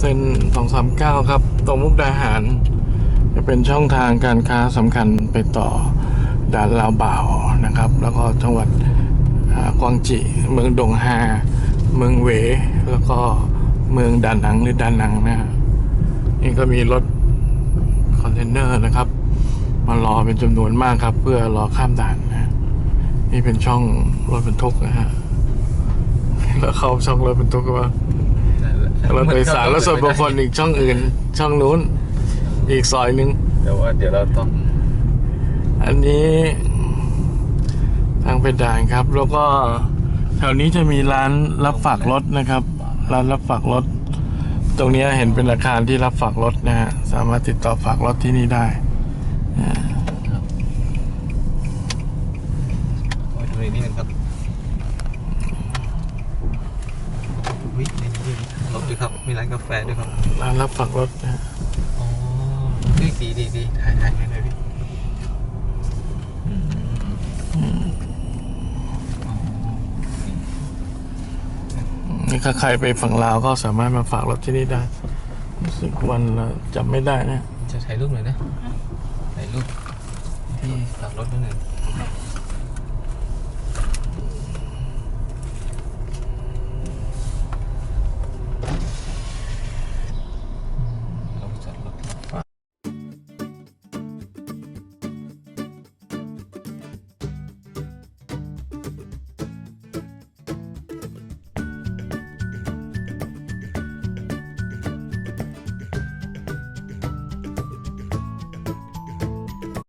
เส้น 239 ครับ ตรงมุกดาหาร จะเป็นช่องทางการค้าสำคัญไปต่อด่านลาวบ่าวนะครับ แล้วก็จังหวัดกวางจีเมืองดงฮา เมืองเว แล้วก็เมืองดานังหรือดานังนะฮะนี่ก็มีรถคอนเทนเนอร์นะครับ มารอเป็นจำนวนมากครับ เพื่อรอข้ามด่านนะนี่เป็นช่องรถบรรทุกนะฮะแล้วเข้าช่องรถบรรทุกก็ว่า รถโดยสารแล้วส่วนบุคคลอีกช่องอื่น ช่องนู้น อีกซอยหนึงเดี๋ยวว่าเดี๋ยวเราต้อง อันนี้ ทางไปด่านครับ แล้วก็แถวนี้จะมีร้านรับฝากรถนะครับ ร้านรับฝากรถ ตรงเนี้ยเห็นเป็นอาคารที่รับฝากรถนะฮะ สามารถติดต่อฝากรถที่นี่ได้ มาดูในนี้กันครับวิในนี้ ด้วยรถด้วยครับ มีร้านกาแฟด้วยครับ ร้านรับฝากรถนะฮะอ๋อดีดีดีดีถ่ายถ่ายให้หน่อยพี่อืมอ๋อนี่ถ้าใครไปฝั่งลาวก็สามารถมาฝากรถที่นี่ได้รู้สึกวันละจำไม่ได้นะ จะถ่ายรูปหน่อยนะถ่ายรูปที่ฝากรถนิดหนึ่ง